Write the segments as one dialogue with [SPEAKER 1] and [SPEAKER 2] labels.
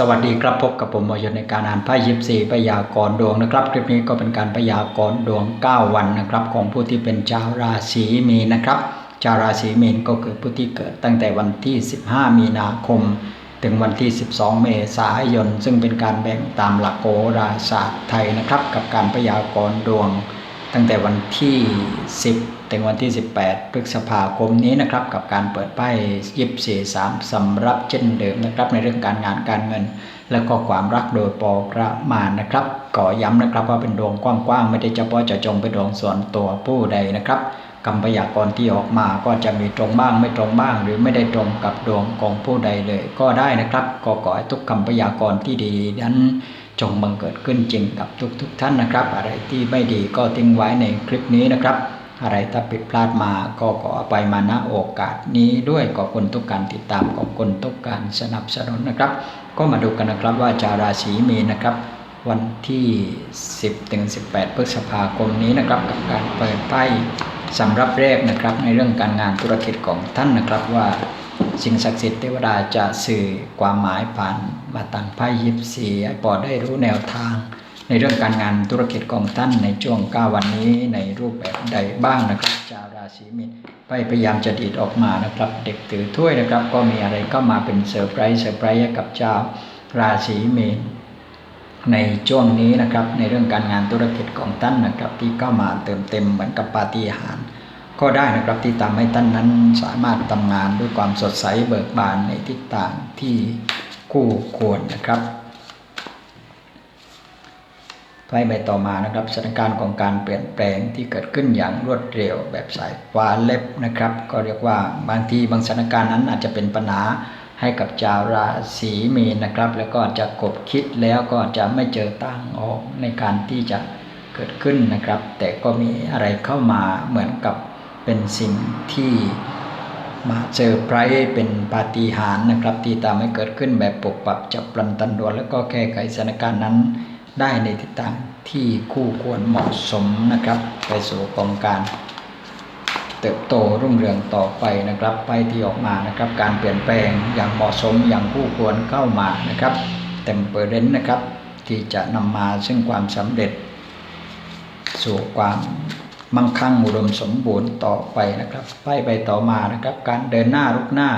[SPEAKER 1] สวัสดีครับพบกับผมมอยนในการอ่านไพ่ยิปซีพยากรณ์ดวงนะครับ คลิปนี้ก็เป็นการพยากรณ์ดวง 9 วันนะครับ ของผู้ที่เป็นชาวราศีมีนนะครับชาวราศีมีนก็คือผู้ที่เกิดตั้งแต่วันที่ 15 มีนาคม ถึงวันที่ 12 เมษายน ซึ่งเป็นการแบ่งตามหลักโหราศาสตร์ไทยนะครับ กับการพยากรณ์ดวง ตั้งแต่วันที่ 10 ถึงวันที่ 18 พฤษภาคมนี้นะครับ กับการเปิดไพ่ยิบสี่สามสำรับเช่นเดิมนะครับ ในเรื่องการงานการเงิน และก็ความรักโดยปอประมาณนะครับขอย้ำนะครับว่าเป็นดวงกว้างๆ ไม่ได้เฉพาะเจาะจงเป็นดวงส่วนตัวผู้ใดนะครับคำพยากรณ์ที่ออกมาก็จะมีตรงบ้างไม่ตรงบ้าง หรือไม่ได้ตรงกับดวงของผู้ใดเลยก็ได้นะครับ ก็ขอให้ทุกคำพยากรณ์ที่ดีนั้นจงบังเกิดขึ้นจริงกับทุกๆทท่านนะครับ อะไรที่ไม่ดีก็ทิ้งไว้ในคลิปนี้นะครับ อะไรถ้าผิดพลาดมาก็ขออภัยมาณโอกาสนี้ด้วยขอบคุณทุกการติดตามขอบคุณทุกการสนับสนุนนะครับ ก็มาดูกันนะครับว่าชาวราศีมีนนะครับ วันที่ 10ถึง18 พฤษภาคมนี้นะครับกับการเปิดไพ่สำรับแรกนะครับในเรื่องการงานธุรกิจของท่านนะครับว่าสิ่งศักดิ์สิทธิ์เทวดาจะสื่อความหมายผ่านมาตังไพ่ยิปซีให้ปอได้รู้แนวทาง ในเรื่องการงานธุรกิจของท่านในช่วง 9 วันนี้ในรูปแบบใดบ้างนะครับชาวราศีมีนไพ่พยายามจะดีดออกมานะครับ เด็กถือถ้วยนะครับ ก็มีอะไรก็มาเป็นเซอร์ไพรส์เซอร์ไพรส์กับชาวราศีมีนในช่วงนี้นะครับในเรื่องการงานธุรกิจของท่านนะครับ ที่เข้ามาเติมเต็มเหมือนกับปาฏิหาริย์ก็ได้นะครับที่ทำให้ท่านนั้นสามารถทำงานด้วยความสดใสเบิกบานในทิศทางที่คู่ควรนะครับ ไพ่ใบต่อมานะครับสถานการณ์ของการเปลี่ยนแปลงที่เกิดขึ้นอย่างรวดเร็วแบบสายฟ้าเล็บนะครับ ก็เรียกว่าบางทีบางสถานการณ์นั้นอาจจะเป็นปัญหาให้กับชาวราศีมีนนะครับ แล้วก็จะกบคิดแล้วก็จะไม่เจอต่างออกในการที่จะเกิดขึ้นนะครับ แต่ก็มีอะไรเข้ามาเหมือนกับเป็นสิ่งที่มาเจอไพร์เป็นปาฏิหาริย์นะครับ ที่ทำให้เกิดขึ้นแบบปกปักจับปลันตันดวนแล้วก็แก้ไขสถานการณ์นั้น ได้ในทิศทางที่คู่ควรเหมาะสมนะครับ ไปสู่ของการ เติบโตรุ่งเรืองต่อไปนะครับ ไปที่ออกมานะครับ การเปลี่ยนแปลงอย่างเหมาะสมอย่างคู่ควรเข้ามานะครับเต็มเปอร์เรนต์นะครับ ที่จะนำมาซึ่งความสำเร็จ สู่ความมั่งคั่งอุดมสมบูรณ์ต่อไปนะครับไปไปต่อมานะครับ การเดินหน้าลุกหน้า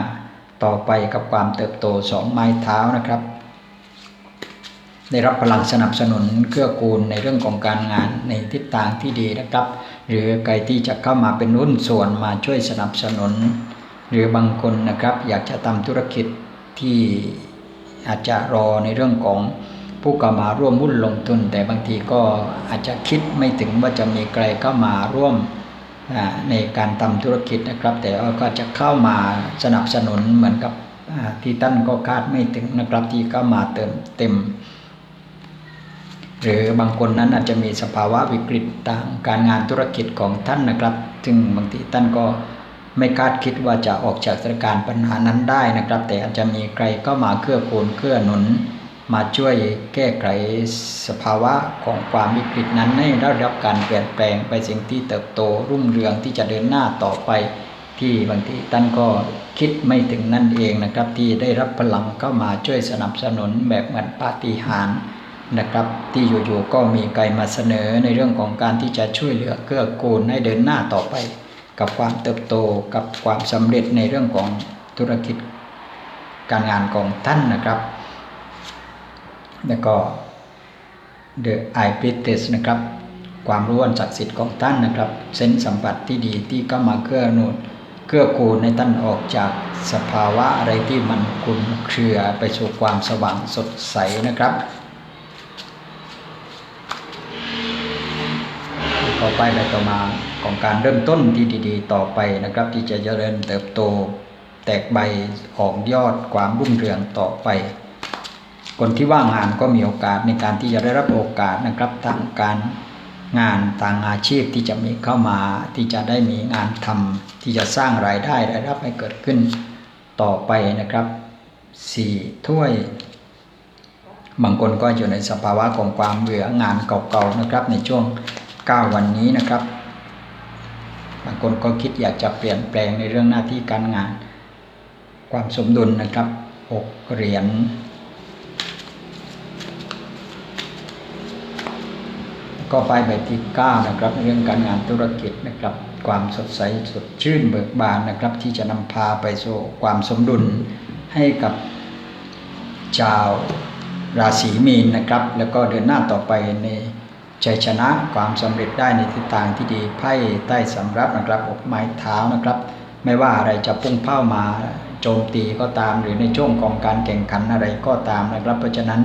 [SPEAKER 1] ต่อไปกับความเติบโตสองไม้เท้านะครับ ได้รับพลังสนับสนุนเกื้อกูลในเรื่องของการงานในทิศทางที่ดีนะครับ หรือใครที่จะเข้ามาเป็นรุ่นส่วนมาช่วยสนับสนุน หรือบางคนนะครับอยากจะทำธุรกิจที่อาจจะรอในเรื่องของผู้เข้ามาร่วมหุ้นลงทุน แต่บางทีก็อาจจะคิดไม่ถึงว่าจะมีใครเข้ามาร่วมในการทำธุรกิจนะครับ แต่ก็จะเข้ามาสนับสนุนเหมือนกับที่ท่านก็คาดไม่ถึงนะครับที่เข้ามาเติมเต็ม หรือบางคนนั้นอาจจะมีสภาวะวิกฤตต่างการงานธุรกิจของท่านนะครับ ซึ่งบางทีท่านก็ไม่คาดคิดว่าจะออกจากสถานการณ์ปัญหานั้นได้นะครับ แต่อาจจะมีใครก็มาเกื้อกูลเกื้อหนุน มาช่วยแก้ไขสภาวะของความวิกฤตนั้นให้ได้รับการเปลี่ยนแปลงไปสิ่งที่เติบโตรุ่งเรืองที่จะเดินหน้าต่อไป ที่บางทีท่านก็คิดไม่ถึงนั่นเองนะครับ ที่ได้รับพลังเข้ามาช่วยสนับสนุนแบบเหมือนปาฏิหาริย์ นะครับ ที่อยู่ๆก็มีใครมาเสนอในเรื่องของการที่จะช่วยเหลือเกื้อกูลให้เดินหน้าต่อไป กับความเติบโตกับความสำเร็จในเรื่องของธุรกิจการงานของท่านนะครับ แล้วก็ The Eye p r i t e s นะครับ ความรู้อันศักดิ์สิทธิ์ของท่านนะครับเส้นสัมผัสที่ดีที่เข้ามาเกื้อหนุนเกื้อกูลในท่านออกจากสภาวะอะไรที่มันคุนเครือไปสู่ความสว่างสดใสนะครับ ต่อไปไปต่อมาของการเริ่มต้นที่ดี ๆ ต่อไปนะครับ ที่จะเจริญเติบโต แตกใบออกยอดความรุ่งเรืองต่อไป คนที่ว่างงานก็มีโอกาสในการที่จะได้รับโอกาสนะครับทางการงานทางอาชีพที่จะมีเข้ามาที่จะได้มีงานทำที่จะสร้างรายได้รายรับให้เกิดขึ้นต่อไปนะครับสี่ถ้วยบางคนก็อยู่ในสภาวะของความเบื่องานเก่าๆนะครับ ในช่วง 9 วันนี้นะครับ บางคนก็คิดอยากจะเปลี่ยนแปลงในเรื่องหน้าที่การงาน ความสมดุลนะครับ 6 เหรียญก็ไปแบบที่ 9 นะครับ เรื่องการงานธุรกิจนะครับ ความสดใสสดชื่นเบิกบานนะครับ ที่จะนำพาไปสู่ความสมดุลให้กับชาวราศีมีนนะครับ แล้วก็เดือนหน้าต่อไปใน ชัยชนะความสำเร็จได้ในทิศทางที่ดีไพ่ใต้สำรับนะครับอกไม้เท้านะครับ ไม่ว่าอะไรจะพุ่งเป้ามาโจมตีก็ตามหรือในช่วงของการแข่งขันอะไรก็ตามนะครับ เพราะฉะนั้น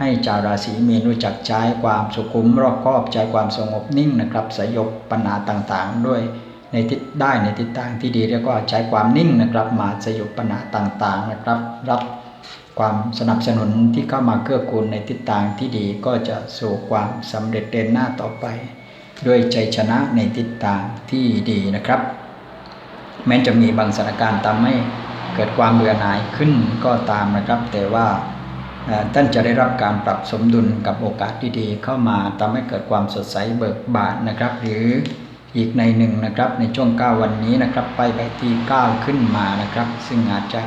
[SPEAKER 1] ให้ชาวราศีมีนรู้จักใช้ความสุขุมรอบคอบใจความสงบนิ่งนะครับสยบปัญหาต่างๆ ด้วยในทิศได้ในทิศทางที่ดีเรียกว่าใช้ความนิ่งนะครับ มาสยบปัญหาต่างๆนะครับ รับ ความสนับสนุนที่เข้ามาเกื้อกูลในทิศทางที่ดีก็จะสู่ความสำเร็จเดินหน้าต่อไป ด้วยใจชนะในทิศทางที่ดีนะครับ แม้จะมีบางสถานการณ์ทำให้เกิดความเบื่อหน่ายขึ้นก็ตามนะครับ แต่ว่าท่านจะได้รับการปรับสมดุลกับโอกาสดีๆเข้ามาทำให้เกิดความสดใสเบิกบานนะครับ หรืออีกในหนึ่งนะครับในช่วง 9 วันนี้นะครับ ไปใบที่ 9 ขึ้นมานะครับ ซึ่งอาจจะ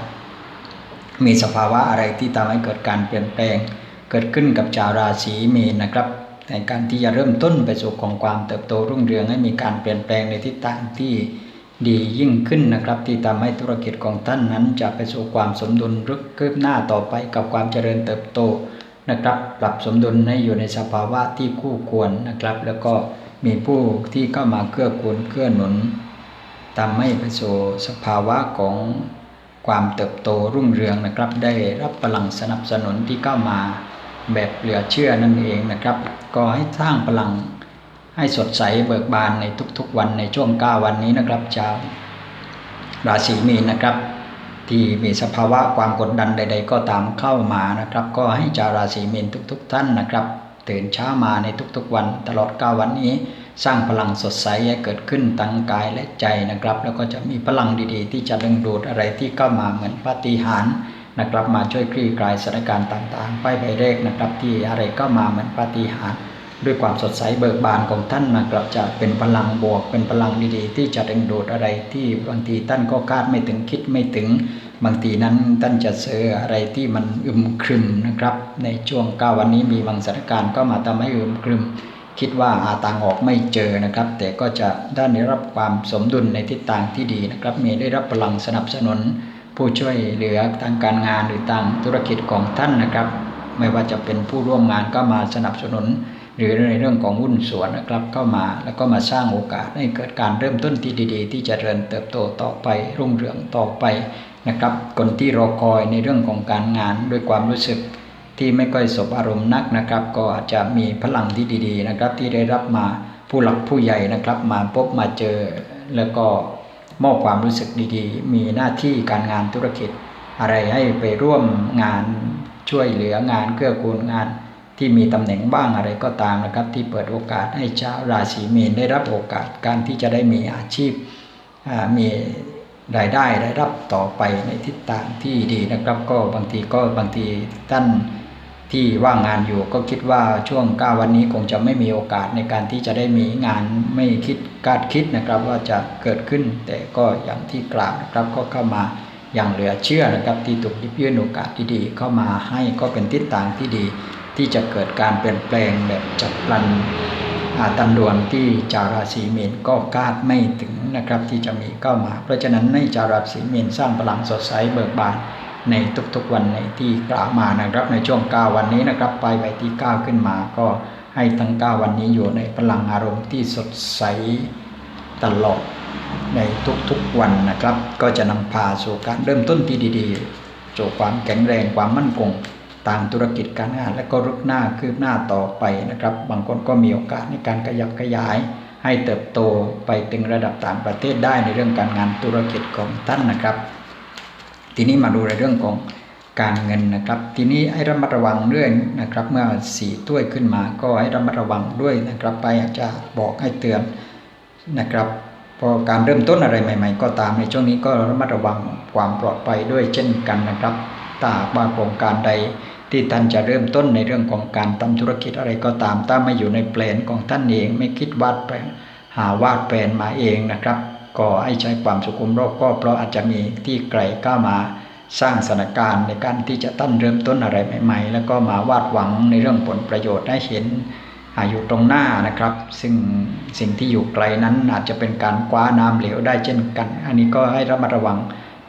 [SPEAKER 1] มีสภาวะอะไรที่ทำให้เกิดการเปลี่ยนแปลง เกิดขึ้นกับชาวราศีมีนนะครับในการที่จะเริ่มต้นไปสู่ของความเติบโตรุ่งเรืองให้มีการเปลี่ยนแปลงในทิศทางที่ดียิ่งขึ้นนะครับ ที่ทำให้ธุรกิจของท่านนั้น จะไปสู่ความสมดุลรึกคืบหน้าต่อไปกับความเจริญเติบโตนะครับ ปรับสมดุลให้อยู่ในสภาวะที่คู่ควรนะครับ แล้วก็มีผู้ที่เข้ามาเกื้อกูลเกื้อหนุนทำให้ไปสู่สภาวะของ ความเติบโตรุ่งเรืองนะครับ ได้รับพลังสนับสนุนที่เข้ามาแบบเหลือเชื่อนั่นเองนะครับ ก็ให้สร้างพลังให้สดใสเบิกบานในทุกๆวันในช่วง9วันนี้นะครับชาวราศีมีนนะครับ ที่มีสภาวะความกดดันใด ๆ ก็ตามเข้ามานะครับ ก็ให้ชาวราศีมีนทุก ๆ ท่านนะครับ ตื่นเช้ามาในทุกๆวันตลอด 9 วันนี้ สร้างพลังสดใสให้เกิดขึ้นตั้งกายและใจนะครับ แล้วก็จะมีพลังดีๆ ที่จะดึงดูดอะไรที่เข้ามาเหมือนปาฏิหาริย์นะครับ มาช่วยคลี่คลายสถานการณ์ต่างๆ ไปใบแรกนะครับ ที่อะไรก็มาเหมือนปาฏิหาริย์ด้วยความสดใสเบิกบานของท่านนะครับจะเป็นพลังบวก เป็นพลังดีๆ ที่จะดึงดูดอะไรที่บางทีท่านก็คาดไม่ถึงคิดไม่ถึง บางทีนั้นท่านจะเจออะไรที่มันอึมครึมนะครับ ในช่วงก้าวันนี้มีบางสถานการณ์ก็มาทำให้อึมครึม คิดว่าอาตางออกไม่เจอนะครับ แต่ก็จะได้รับความสมดุลในทิศทางที่ดีนะครับ มีได้รับพลังสนับสนุน ผู้ช่วยเหลือทางการงานหรือทางธุรกิจของท่านนะครับ ไม่ว่าจะเป็นผู้ร่วมงานก็มาสนับสนุน หรือในเรื่องของหุ้นส่วนนะครับ เข้ามาแล้วก็มาสร้างโอกาสให้เกิดการเริ่มต้นที่ดีๆ ที่จะเจริญเติบโตต่อไปรุ่งเรืองต่อไปนะครับคนที่รอคอยในเรื่องของการงานด้วยความรู้สึก ที่ไม่ค่อยสบอารมณ์นักนะครับ ก็อาจจะมีพลังที่ดี ๆ นะครับ ที่ได้รับมาผู้หลักผู้ใหญ่นะครับ มาพบมาเจอ แล้วก็มอบความรู้สึกดีๆ มีหน้าที่การงานธุรกิจ อะไรให้ไปร่วมงานช่วยเหลืองานเกื้อกูลงานที่มีตำแหน่งบ้างอะไรก็ตามนะครับ ที่เปิดโอกาสให้ชาวราศีมีนได้รับโอกาสการที่จะได้มีอาชีพมีรายได้ได้รับต่อไปในทิศทางที่ดีนะครับ ก็บางทีก็บางทีท่าน ที่ว่างงานอยู่ก็คิดว่าช่วง 9 วันนี้คงจะไม่มีโอกาสในการที่จะได้มีงานไม่คิดคาดคิดนะครับว่าจะเกิดขึ้น แต่ก็อย่างที่กล่าวนะครับก็เข้ามาอย่างเหลือเชื่อนะครับที่ถูกยิบยื่นโอกาสที่ดีเข้ามาให้ก็เป็นทิศทางที่ดี ที่จะเกิดการเปลี่ยนแปลงแบบจับพลันตันดวนที่จาราศีเมีนก็คาดไม่ถึงนะครับที่จะมีเข้ามา เพราะฉะนั้นในจาราศีเมีนสร้างพลังสดใสเบิกบาน ในทุกๆวันในที่กล่าวมานะครับ ในช่วง 9 วันนี้นะครับ ไปไปที่ 9 ขึ้นมาก็ให้ทั้ง 9 วันนี้อยู่ในพลังอารมณ์ที่สดใสตลอดในทุกๆวันนะครับ ก็จะนำพาสู่การเริ่มต้นที่ดีๆสู่ความแข็งแรงความมั่นคงตามธุรกิจการงาน และก็รุกหน้าคืบหน้าต่อไปนะครับ บางคนก็มีโอกาสในการขยับขยาย ให้เติบโตไปถึงระดับต่างประเทศได้ในเรื่องการงานธุรกิจของท่านนะครับ ทีนี้มาดูในเรื่องของการเงินนะครับ ทีนี้ให้ระมัดระวังเรื่องนะครับ เมื่อสี่ถ้วยขึ้นมาก็ให้ระมัดระวังด้วยนะครับ ไปอาจจะบอกให้เตือนนะครับพอการเริ่มต้นอะไรใหม่ ๆ ก็ตามในช่วงนี้ก็ระมัดระวังความปลอดภัยด้วยเช่นกันนะครับตาว่าโครงการใดที่ท่านจะเริ่มต้นในเรื่องของการทำธุรกิจอะไรก็ตามถ้าไม่อยู่ในแปลนของท่านเอง ไม่คิดวาดแปลนหาวาดแปลนมาเองนะครับ ก็ให้ใช้ความสุขุมรอบก็เพราะอาจจะมีที่ไกลก้ามาสร้างสถานการณ์ในการที่จะตั้นเริ่มต้นอะไรใหม่ ๆ แล้วก็มาวาดหวังในเรื่องผลประโยชน์ให้เห็นอายู่ตรงหน้านะครับ ซึ่งสิ่งที่อยู่ไกลนั้นอาจจะเป็นการคว้าน้ำเหลวได้เช่นกัน อันนี้ก็ให้ระมัดระวัง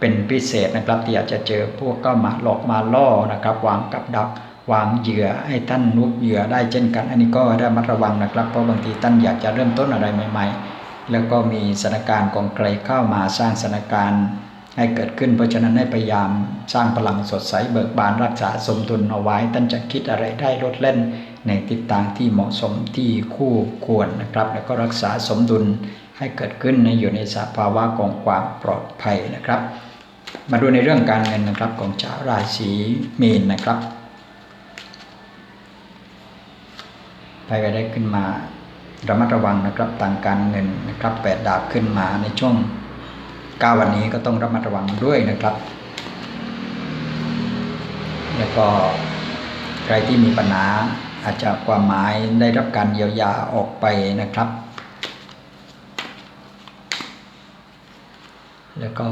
[SPEAKER 1] เป็นพิเศษนะครับ ที่อาจจะเจอพวกก็มาหลอกมาล่อนะครับวางกับดักวางเหยื่อให้ท่านนุบเหยื่อได้เช่นกัน อันนี้ก็ระมัดระวังนะครับ เพราะบางทีท่านอยากจะเริ่มต้นอะไรใหม่ ๆ แล้วก็มีสถานการณ์ของไกลเข้ามาสร้างสถานการณ์ให้เกิดขึ้น เพราะฉะนั้นให้พยายามสร้างพลังสดใสเบิกบานรักษาสมดุลเอาไว้ท่านจะคิดอะไรได้ลดเล่น ในทิศทางที่เหมาะสมที่คู่ควรนะครับ แล้วก็รักษาสมดุลให้เกิดขึ้นในอยู่ในสภาวะของความปลอดภัยนะครับ มาดูในเรื่องการเงินนะครับของชาวราศีมีนนะครับไปไปได้ขึ้นมา ระมัดระวังนะครับทางการเงินนะครับแปดดาบขึ้นมาในช่วงก้าวันนี้ก็ต้องระมัดระวังด้วยนะครับ แล้วก็ใครที่มีปัญหาอาจจะความหมายได้รับการเยียวยาออกไปนะครับ แล้วก็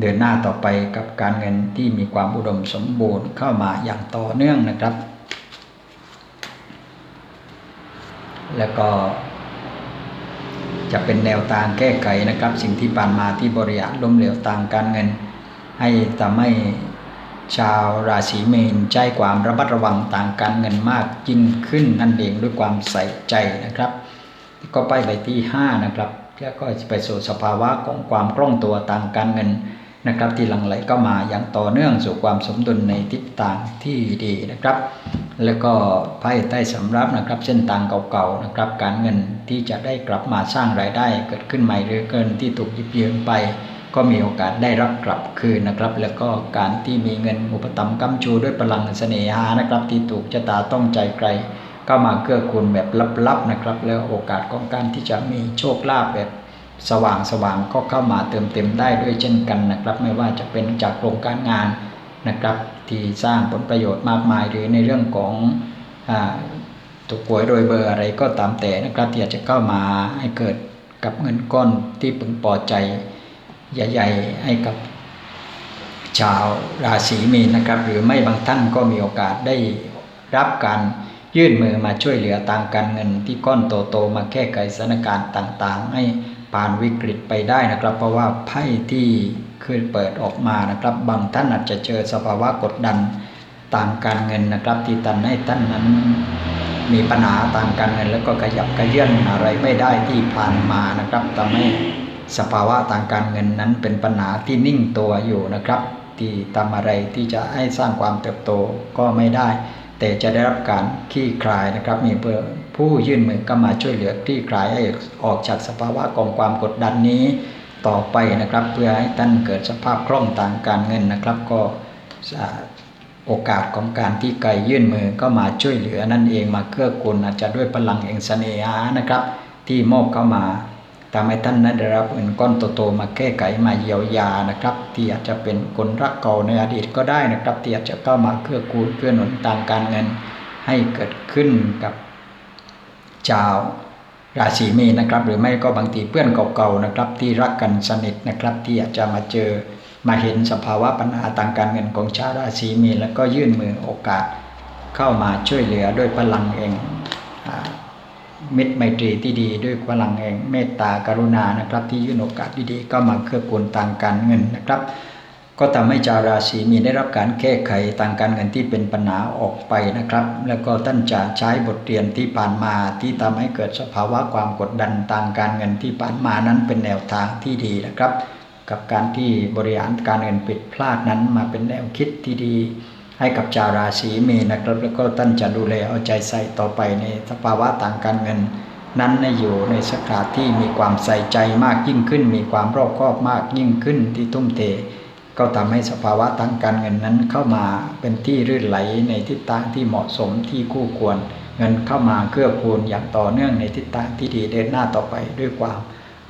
[SPEAKER 1] เดินหน้าต่อไปกับการเงินที่มีความอุดมสมบูรณ์เข้ามาอย่างต่อเนื่องนะครับ แล้วก็จะเป็นแนวทางแก้ไขนะครับ สิ่งที่ผ่านมาที่บริหารล้มเหลวทางการเงิน ให้ทำให้ชาวราศีเมนใจความระมัดระวังต่างการเงินมากยิ่งขึ้นนั่นเองด้วยความใส่ใจนะครับ ก็ไปไปที่ 5 นะครับแล้วก็ไปสู่สภาวะของความคล่องตัวต่างการเงินนะครับ ที่หลั่งไหลก็มาอย่างต่อเนื่องสู่ความสมดุลในทิศทางที่ดีนะครับ แล้วก็ไพ่ใต้สำรับนะครับ เส้นทางเก่าๆนะครับ การเงินที่จะได้กลับมาสร้างรายได้เกิดขึ้นใหม่หรือเกินที่ถูกยิบยืมไป ก็มีโอกาสได้รับกลับคืนนะครับ แล้วก็การที่มีเงินอุปถัมภ์กำชูด้วยพลังเสน่หานะครับ ที่ถูกชะตาต้องใจใครก็มาเกื้อกูลแบบลับๆนะครับ แล้วโอกาสของการที่จะมีโชคลาภแบบสว่างสว่างก็เข้ามาเติมเต็มได้ด้วยเช่นกันนะครับ ไม่ว่าจะเป็นจากโครงการงาน นะครับ ที่สร้างผลประโยชน์มากมาย หรือในเรื่องของถูกหวยโดยเบอร์อะไรก็ตามแต่นะครับที่อาจจะเข้ามาให้เกิดกับเงินก้อนที่พึงพอใจใหญ่ๆให้กับชาวราศีมีนนะครับ หรือไม่บางท่านก็มีโอกาสได้รับการยื่นมือมาช่วยเหลือต่างการเงินที่ก้อนโตๆมาแก้ไขสถานการณ์ต่างๆ ให้ผ่านวิกฤตไปได้นะครับ เพราะว่าไพ่ที่ คือเปิดออกมานะครับ บางท่านอาจจะเจอสภาวะกดดันตางการเงินนะครับ ที่ตันให้ท่านนั้นมีปัญหาตางการเงิน แล้วก็ขยับกระเยื่อนอะไรไม่ได้ที่ผ่านมานะครับทำให้สภาวะต่างการเงินนั้นเป็นปัญหาที่นิ่งตัวอยู่นะครับ ที่ทำอะไรที่จะให้สร้างความเติบโตก็ไม่ได้ แต่จะได้รับการคลี่คลายนะครับ มีเพื่อผู้ยื่นมือก็มาช่วยเหลือคลี่คลายให้ออกจากสภาวะของความกดดันนี้ ต่อไปนะครับ เพื่อให้ท่านเกิดสภาพคล่องต่างการเงินนะครับ ก็โอกาสของการที่ไก่ยื่นมือก็มาช่วยเหลือนั่นเองมาเกื้อกูลอาจจะด้วยพลังแห่งเสน่หานะครับ ที่มอบเข้ามาทำให้ท่านนั้นได้รับเงินก้อนโตๆมาแก้ไขมาเยียวยานะครับ ที่อาจจะเป็นคนรักเก่าในอดีตก็ได้นะครับ ที่อาจจะเข้ามาเกื้อกูลเพื่อหนุนทางการเงินให้เกิดขึ้นกับชาว ราศีเมีนะครับ หรือไม่ก็บางทีเพื่อนเก่าๆนะครับ ที่รักกันสนิทนะครับที่อาจจะมาเจอมาเห็นสภาวะปัญหาทางการเงินของชาวราศีเมีนแล้วก็ยื่นมือโอกาส เข้ามาช่วยเหลือด้วยพลังเองมิตรไมตรีที่ดีด้วยพลังแห่งเมตตากรุณานะครับ ที่ยื่นโอกาสดีๆก็มาเกื้อกูลทางการเงินนะครับ ก็ทำให้ชาวราศีมีได้รับการแก้ไขทางการเงินที่เป็นปัญหาออกไปนะครับ แล้วก็ท่านจะใช้บทเรียนที่ผ่านมาที่ทำให้เกิดสภาวะความกดดันทางการเงินที่ผ่านมานั้นเป็นแนวทางที่ดีนะครับ กับการที่บริหารการเงินผิดพลาดนั้นมาเป็นแนวคิดที่ดี ให้กับชาวราศีมีนะครับ แล้วก็ท่านจะดูแลเอาใจใส่ต่อไปในสภาวะต่างการเงิน นั้นในอยู่ในสถานที่มีความใส่ใจมากยิ่งขึ้น มีความรอบคอบมากยิ่งขึ้นที่ทุ่มเท ก็ทำให้สภาวะทางการเงินนั้นเข้ามาเป็นที่รื่นไหลในทิศทางที่เหมาะสมที่คู่ควร เงินเข้ามาเกื้อกูลอย่างต่อเนื่องในทิศทางที่ดีเดินหน้าต่อไปด้วยความ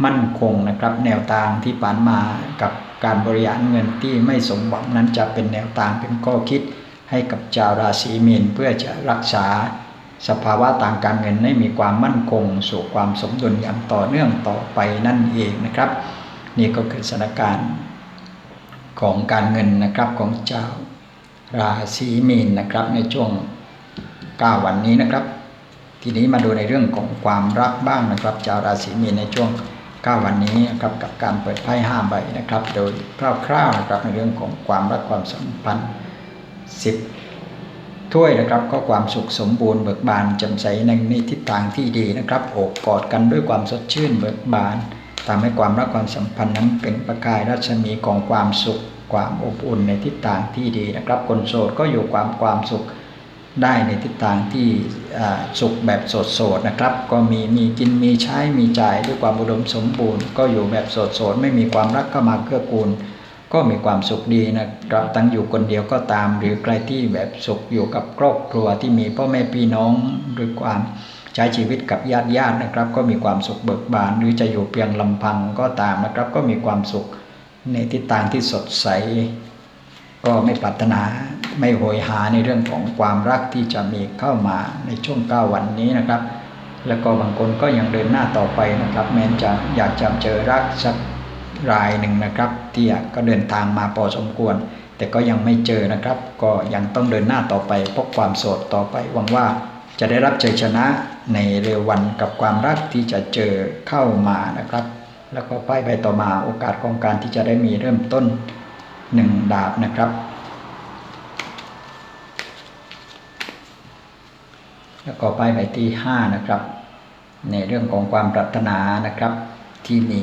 [SPEAKER 1] มั่นคงนะครับ แนวทางที่ผ่านมากับการบริหารเงินที่ไม่สมหวังนั้นจะเป็นแนวทางเป็นข้อคิด ให้กับชาวราศีมีนเพื่อจะรักษา สภาวะต่างการเงินให้มีความมั่นคง สู่ความสมดุลอย่างต่อเนื่องต่อไปนั่นเองนะครับ นี่ก็คือสถานการณ์ ของการเงินนะครับของเจ้าราศีมีนนะครับในช่วง 9 วันนี้นะครับ ทีนี้มาดูในเรื่องของความรักบ้างนะครับชาวราศีมีนในช่วง 9 วันนี้นะครับกับการเปิดไพ่5ใบนะครับ โดยคร่าวๆนะครับในเรื่องของความรักความสัมพันธ์ 10 ถ้วยนะครับก็ความสุขสมบูรณ์เบิกบานแจ่มใสในในทิศทางที่ดีนะครับโอบกอดกันด้วยความสดชื่นเบิกบาน ทำให้ความรักความสัมพันธ์นั้นเป็นประกายรัศมีของความสุข ความอบอุ่นในทิศทางที่ดีนะครับ คนโสดก็อยู่ความความสุขได้ในทิศทางที่สุขแบบโสดๆนะครับ ก็มีมีกินมีใช้มีจ่ายด้วยความอุดมสมบูรณ์ ก็อยู่แบบโสดๆไม่มีความรักเข้ามาเกื้อกูล ก็มีความสุขดีนะครับตั้งอยู่คนเดียวก็ตาม หรือใครที่แบบสุขอยู่กับครอบครัวที่มีพ่อแม่พี่น้องด้วยความ ใช้ชีวิตกับญาติญาตินะครับ ก็มีความสุขเบิกบาน หรือจะอยู่เพียงลำพังก็ตามนะครับ ก็มีความสุขในทิศทางที่สดใส ก็ไม่ปรารถนาไม่โหยหาในเรื่องของความรักที่จะมีเข้ามาในช่วงเก้าวันนี้นะครับ แล้วก็บางคนก็ยังเดินหน้าต่อไปนะครับ แม้จะอยากจะเจอรักสักรายหนึ่งนะครับ ที่ก็เดินทางมาพอสมควร แต่ก็ยังไม่เจอนะครับ ก็ยังต้องเดินหน้าต่อไปพบความโสดต่อไปหวังว่า จะได้รับชัยชนะในเร็ววันกับความรักที่จะเจอเข้ามานะครับ แล้วก็ไปไปต่อมาโอกาสของการที่จะได้มีเริ่มต้นหนึ่งดาบนะครับ แล้วก็ไปไปที่ห้านะครับ ในเรื่องของความปรารถนานะครับที่มี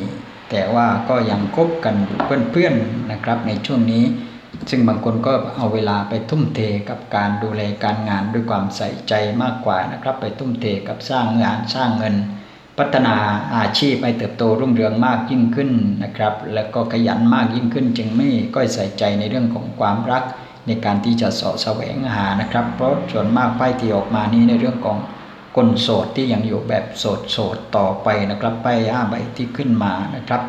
[SPEAKER 1] แต่ว่าก็ยังคบกันอยู่เพื่อนๆนะครับในช่วงนี้ ซึ่งบางคนก็เอาเวลาไปทุ่มเทกับการดูแลการงานด้วยความใส่ใจมากกว่านะครับ ไปทุ่มเทกับสร้างงานสร้างเงิน พัฒนาอาชีพให้เติบโตรุ่งเรืองมากยิ่งขึ้นนะครับ แล้วก็ขยันมากยิ่งขึ้น จึงไม่ก็ใส่ใจในเรื่องของความรัก ในการที่จะสาะแสวงหานะครับ เพราะส่วนมากไพ่ที่ออกมานี้ในเรื่องของคนโสดที่ยังอยู่แบบโสดโสดต่อไปนะครับไพ่ห้าใบที่ขึ้นมานะครับ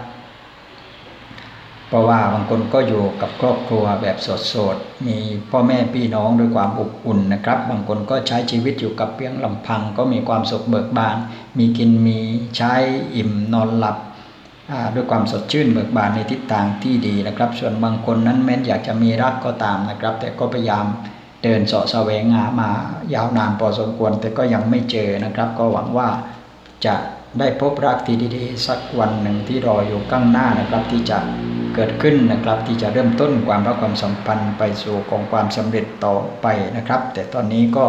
[SPEAKER 1] เพราะว่าบางคนก็อยู่กับครอบครัวแบบโสดๆ มีพ่อแม่พี่น้องด้วยความอบอุ่นนะครับ บางคนก็ใช้ชีวิตอยู่กับเพียงลำพังก็มีความสุขเบิกบาน มีกินมีใช้อิ่มนอนหลับด้วยความสดชื่นเบิกบานในทิศทางที่ดีนะครับ ส่วนบางคนนั้นแม้อยากจะมีรักก็ตามนะครับ แต่ก็พยายามเดินเสาะแสวงหามายาวนานพอสมควร แต่ก็ยังไม่เจอนะครับ ก็หวังว่าจะได้พบรักที่ดีๆ สักวันหนึ่งที่รออยู่ข้างหน้านะครับที่จะ เกิดขึ้นนะครับ ที่จะเริ่มต้นความรักความสัมพันธ์ไปสู่ของความสำเร็จต่อไปนะครับ แต่ตอนนี้ก็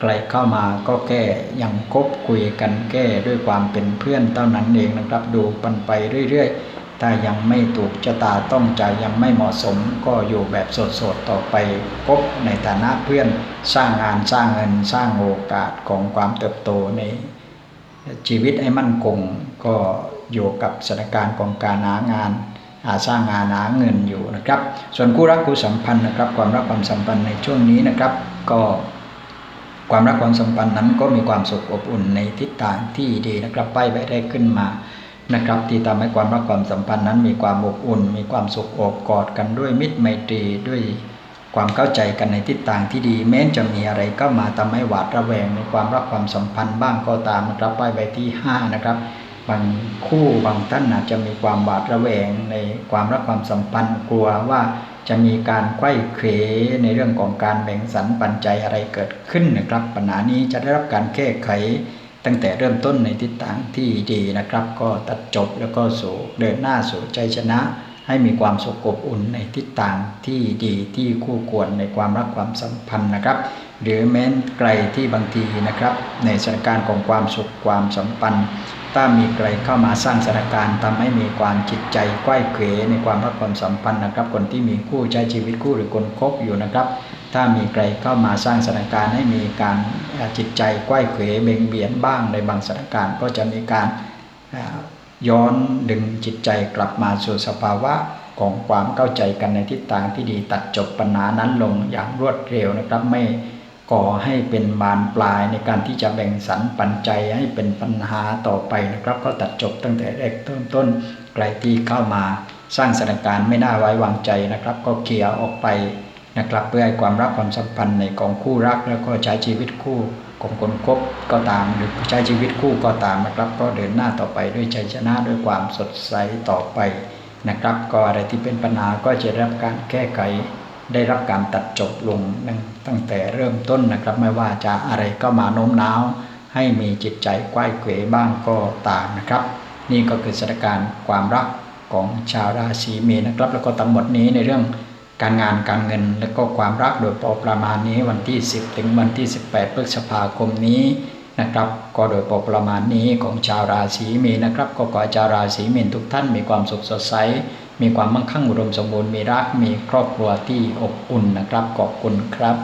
[SPEAKER 1] ใครเข้ามาก็แค่ยังคบคุยกันแก้ด้วยความเป็นเพื่อนเท่านั้นเองนะครับ ดูปันไปเรื่อยๆ ถ้ายังไม่ถูกชะตาต้องใจยังไม่เหมาะสม ก็อยู่แบบโสดๆต่อไปคบในฐานะเพื่อนสร้างงานสร้างเงินสร้างโอกาสของความเติบโตในชีวิตให้มั่นคงก็อยู่กับสถานการณ์ของการหางาน สร้างงานหาเงินอยู่นะครับ ส่วนคู่รักคู่สัมพันธ์นะครับ ความรักความสัมพันธ์ในช่วงนี้นะครับ ก็ความรักความสัมพันธ์นั้นก็มีความสุขอบอุ่นในทิศทางที่ดีนะครับไป้ายใบแรกขึ้นมานะครับ ที่ทำให้ความรักความสัมพันธ์นั้นมีความอบอุ่น มีความสุขอบกอดกันด้วยมิตรไมตรีด้วยความเข้าใจกันในทิศทางที่ดี แม้จะมีอะไรก็มาทำให้หวาดระแวงในความรักความสัมพันธ์บ้างก็ตามนะครับป้ายใบที่ 5 นะครับ บางคู่บางท่านอาจจะมีความหวาดระแวงในความรักความสัมพันธ์กลัวว่าจะมีการไข้เขวในเรื่องของการแบ่งสรรปันใจอะไรเกิดขึ้นนะครับ ปัญหานี้จะได้รับการแก้ไขตั้งแต่เริ่มต้นในทิศทางที่ดีนะครับ ก็ตัดจบแล้วก็สู่เดินหน้าสู่ใจชนะ ให้มีความสุขอบอุ่นในทิศทางที่ดีที่คู่ควรในความรักความสัมพันธ์นะครับ หรือแม้นไกลที่บางทีนะครับ ในสถานการณ์ของความสุขความสัมพันธ์ถ้ามีใครเข้ามาสร้างสถานการณ์ทำให้มีความจิตใจใกล้เขวในความรักความสัมพันธ์นะครับ คนที่มีคู่ใช้ชีวิตคู่หรือคนคบอยู่นะครับ ถ้ามีใครเข้ามาสร้างสถานการณ์ให้มีการจิตใจใกล้เขวเบ่งเบียนบ้างในบางสถานการณ์ ก็จะมีการย้อนดึงจิตใจกลับมาสู่สภาวะของความเข้าใจกันในทิศทางที่ดีตัดจบปัญหานั้นลงอย่างรวดเร็วนะครับไม่ ก่อให้เป็นบานปลายในการที่จะแบ่งสรรปันใจให้เป็นปัญหาต่อไปนะครับ ก็ตัดจบตั้งแต่แรกต้นต้นไกลที่เข้ามาสร้างสถานการณ์ไม่น่าไว้วางใจนะครับ ก็เคลียร์ออกไปนะครับ เพื่อให้ความรักความสัมพันธ์ในกองคู่รัก แล้วก็ใช้ชีวิตคู่ของคนคบก็ตามหรือใช้ชีวิตคู่ก็ตามนะครับ ก็เดินหน้าต่อไปด้วยชัยชนะด้วยความสดใสต่อไปนะครับ ก็อะไรที่เป็นปัญหาก็จะรับการแก้ไข ได้รับการตัดจบลงตั้งแต่เริ่มต้นนะครับ ไม่ว่าจะอะไรก็มาโน้มน้าว ให้มีจิตใจกว้ายเขวบ้างก็ตามนะครับ นี่ก็คือสถานการณ์ความรักของชาวราศีเมีนะครับ แล้วก็ทั้งหมดนี้ในเรื่องการงานการเงิน และก็ความรักโดยพอประมาณนี้วันที่ 10 ถึงวันที่ 18พฤษภาคมนี้นะครับ ก็โดยพอประมาณนี้ของชาวราศีเมีนะครับ ก็ขอให้ชาวราศีเมีนทุกท่านมีความสุขสดใส มีความมั่งคั่งอุดมสมบูรณ์มีรักมีครอบครัวที่อบอุ่นนะครับขอบคุณครับ